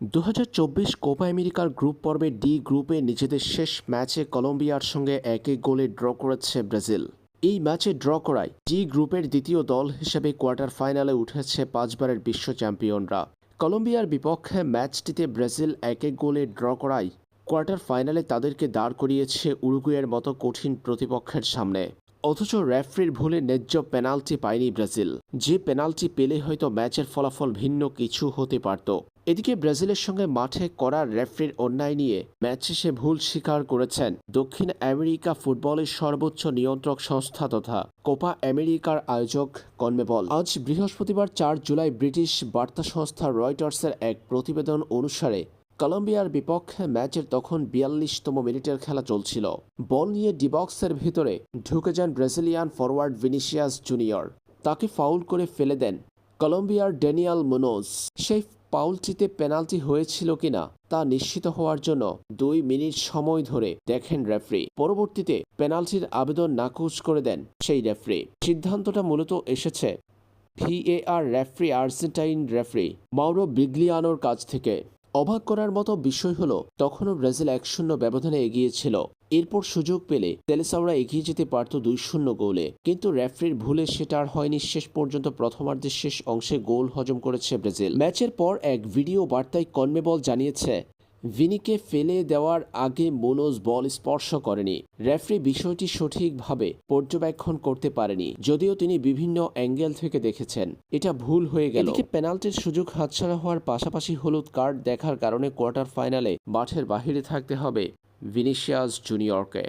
দু হাজার চব্বিশ কোপা আমেরিকার গ্রুপ পর্বে ডি গ্রুপে নিজেদের শেষ ম্যাচে কলম্বিয়ার সঙ্গে এক গোলে ড্র করেছে ব্রাজিল। এই ম্যাচে ড্র করায় ডি গ্রুপের দ্বিতীয় দল হিসেবে কোয়ার্টার ফাইনালে উঠেছে পাঁচবারের বিশ্ব চ্যাম্পিয়নরা। কলম্বিয়ার বিপক্ষে ম্যাচটিতে ব্রাজিল এক গোলে ড্র করায়। কোয়ার্টার ফাইনালে তাদেরকে দাঁড় করিয়েছে উরুগুয়ের মতো কঠিন প্রতিপক্ষের সামনে। অথচ রেফরির ভুলে ন্যায্য পেনাল্টি পায়নি ব্রাজিল। যে পেনাল্টি পেলে হয়তো ম্যাচের ফলাফল ভিন্ন কিছু হতে পারত। এদিকে ব্রাজিলের সঙ্গে মাঠে করা রেফরির অন্যায় নিয়ে ম্যাচ শেষে ভুল স্বীকার করেছেন দক্ষিণ আমেরিকা ফুটবলের সর্বোচ্চ নিয়ন্ত্রক সংস্থা তথা কোপা আমেরিকার আয়োজক কনমেবল আজ বৃহস্পতিবার চার জুলাই ব্রিটিশ বার্তা সংস্থা রয়টার্সের এক প্রতিবেদন অনুসারে কলম্বিয়ার বিপক্ষে ম্যাচের তখন বিয়াল্লিশতম মিনিটের খেলা চলছিল। বল নিয়ে ডিবক্সের ভিতরে ঢুকে যান ব্রাজিলিয়ান ফরওয়ার্ড ভিনিসিয়াস জুনিয়র। তাকে ফাউল করে ফেলে দেন কলম্বিয়ার ড্যানিয়াল মোনোজ। সেই পাউলটিতে পেনাল্টি হয়েছিল কিনা তা নিশ্চিত হওয়ার জন্য দুই মিনিট সময় ধরে দেখেন রেফরি। পরবর্তীতে পেনাল্টির আবেদন নাকচ করে দেন সেই রেফরি। সিদ্ধান্তটা মূলত এসেছে VAR referee, Argentine referee Mauro বিগ্লিয়ানোর কাছ থেকে। অবাক করার মতো বিষয় হলো, তখনও ব্রাজিল এক শূন্য ব্যবধানে এগিয়েছিল এরপর সুযোগ পেলে তেলেসাওরা এগিয়ে যেতে পারত দুই শূন্য গোলে। কিন্তু রেফরির ভুলে সেটা আর হয়নি। শেষ পর্যন্ত প্রথমার্ধের শেষ অংশে গোল হজম করেছে ব্রাজিল। ম্যাচের পর এক ভিডিও বার্তায় কনমেবল জানিয়েছে ভিনিকে ফেলে দেওয়ার আগে মনোজ বল স্পর্শ করেনি। রেফরি বিষয়টি সঠিকভাবে পর্যবেক্ষণ করতে পারেনি, যদিও তিনি বিভিন্ন অ্যাঙ্গেল থেকে দেখেছেন। এটা ভুল হয়ে গেল। পেনাল্টির সুযোগ হাতছাড়া হওয়ার পাশাপাশি হলুদ কার্ড দেখার কারণে কোয়ার্টার ফাইনালে মাঠের বাহিরে থাকতে হবে ভিনিসিয়াস জুনিয়রকে।